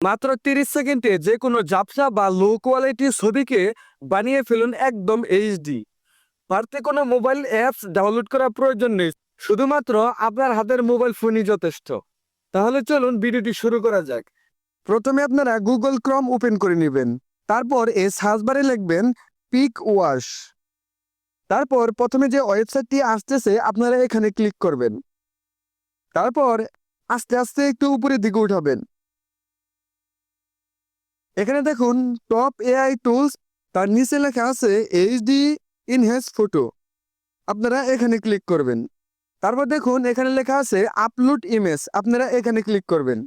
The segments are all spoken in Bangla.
মাত্র তিরিশ সেকেন্ডে যে কোনো জাপসা বা লো কোয়ালিটির ছবিকে বানিয়ে ফেলুন একদম এইচডি বাড়তি কোনো মোবাইল অ্যাপস ডাউনলোড করার প্রয়োজন নেই, শুধুমাত্র আপনার হাতের মোবাইল ফোনই যথেষ্ট। তাহলে চলুন ভিডিওটি শুরু করা যাক। প্রথমে আপনারা গুগল ক্রম ওপেন করে নেবেন, তারপর এ সার্চ বারে লিখবেন পিক ওয়াশ তারপর প্রথমে যে ওয়েবসাইটটি আসতেছে, আপনারা এখানে ক্লিক করবেন। তারপর আস্তে আস্তে একটু উপরের দিকে উঠাবেন। এখানে দেখুন টপ এআই টুলস তার নিচে লেখা আছে এইচডি ইনহেন্স ফটো আপনারা এখানে ক্লিক করবেন। তারপর দেখুন, এখানে লেখা আছে আপলোড ইমেজ আপনারা এখানে ক্লিক করবেন।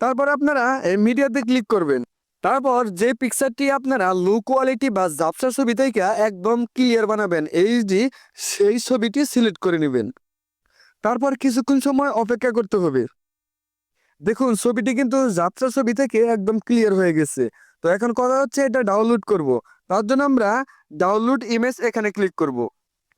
তারপর আপনারা মিডিয়াতে ক্লিক করবেন। তারপর যে পিকচারটি আপনারা লো কোয়ালিটি বা জাপসা ছবি থেকে একদম ক্লিয়ার বানাবেন এইচডি সেই ছবিটি সিলেক্ট করে নেবেন। তারপর কিছুক্ষণ সময় অপেক্ষা করতে হবে। দেখুন, ছবিটি কিন্তু যাত্রা ছবি থেকে একদম ক্লিয়ার হয়ে গেছে। তো এখন কথা হচ্ছে, এটা ডাউনলোড করব। তার জন্য আমরা ডাউনলোড ইমেজ এখানে ক্লিক করব।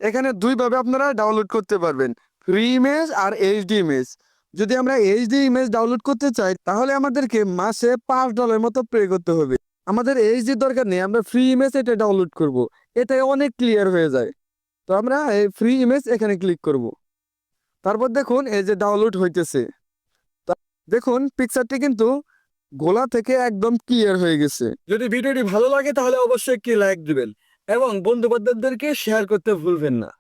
এখানে দুইভাবে আপনারা ডাউনলোড করতে পারবেন। ফ্রি ইমেজ আর এইচডি ইমেজ যদি আমরা এইচডি ইমেজ ডাউনলোড করতে চাই, তাহলে আমাদেরকে মাসে পাঁচ ডলার মতো পে করতে হবে। আমাদের এইচডি দরকার নেই, আমরা ফ্রি ইমেজ এটা ডাউনলোড করব। এটাই অনেক ক্লিয়ার হয়ে যায়। তো আমরা এই ফ্রি ইমেজ এখানে ক্লিক করব। তারপর দেখুন, এই যে ডাউনলোড হইতেছে। দেখুন পিকচারটি কিন্তু গোলা থেকে একদম ক্লিয়ার হয়ে গেছে। যদি ভিডিওটি ভালো লাগে তাহলে অবশ্যই একটি লাইক দিবেন এবং বন্ধু বান্ধবদেরকে শেয়ার করতে ভুলবেন না।